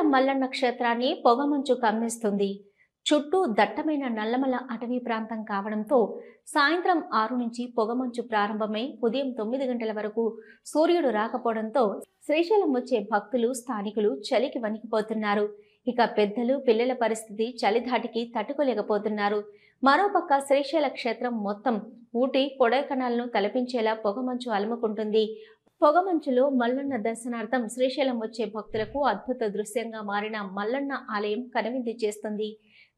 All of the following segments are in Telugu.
మల్లన్న క్షేత్రాన్ని పొగమంచు కమ్మేస్తుంది. చుట్టూ దట్టమైన నల్లమల అటవీ ప్రాంతం కావడంతో సాయంత్రం ఆరు నుంచి పొగమంచు ప్రారంభమై ఉదయం తొమ్మిది గంటల వరకు సూర్యుడు రాకపోవడంతో శ్రీశైలం వచ్చే భక్తులు స్థానికులు చలికి వణికిపోతున్నారు. ఇక పెద్దలు పిల్లల పరిస్థితి చలిధాటికి తట్టుకోలేకపోతున్నారు. మరోపక్క శ్రీశైల క్షేత్రం మొత్తం ఊటీ కొడైకనాల్ను తలపించేలా పొగమంచు అలుముకుంటుంది. పొగమంచులో మల్లన్న దర్శనార్థం శ్రీశైలం వచ్చే భక్తులకు అద్భుత దృశ్యంగా మారిన మల్లన్న ఆలయం కనువిందు చేస్తుంది.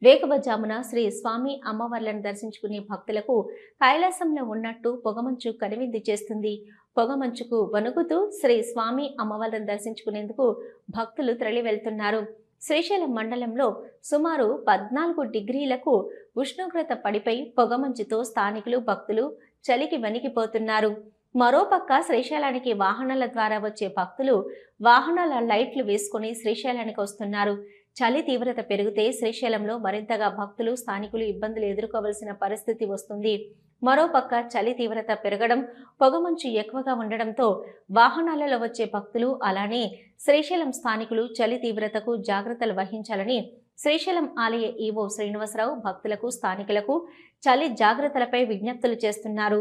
వేకువజామున శ్రీ స్వామి అమ్మవార్లను దర్శించుకునే భక్తులకు కైలాసంలో ఉన్నట్టు పొగమంచు కనువిందు చేస్తుంది. పొగమంచుకు వణుకుతూ శ్రీ స్వామి అమ్మవార్లను దర్శించుకునేందుకు భక్తులు తరలి వెళ్తున్నారు శ్రీశైలం మండలంలో సుమారు పద్నాలుగు డిగ్రీలకు ఉష్ణోగ్రత పడిపై పొగమంచుతో స్థానికులు భక్తులు చలికి వణికిపోతున్నారు. మరోపక్క శ్రీశైలానికి వాహనాల ద్వారా వచ్చే భక్తులు వాహనాల లైట్లు వేసుకుని శ్రీశైలానికి వస్తున్నారు. చలి తీవ్రత పెరిగితే శ్రీశైలంలో మరింతగా భక్తులు స్థానికులు ఇబ్బందులు ఎదుర్కోవలసిన పరిస్థితి వస్తుంది. మరోపక్క చలి తీవ్రత పెరగడం పొగమంచు ఎక్కువగా ఉండడంతో వాహనాలలో వచ్చే భక్తులు అలానే శ్రీశైలం స్థానికులు చలి తీవ్రతకు జాగ్రత్తలు వహించాలని శ్రీశైలం ఆలయ ఈవో శ్రీనివాసరావు భక్తులకు స్థానికులకు చలి జాగ్రత్తలపై విజ్ఞప్తులు చేస్తున్నారు.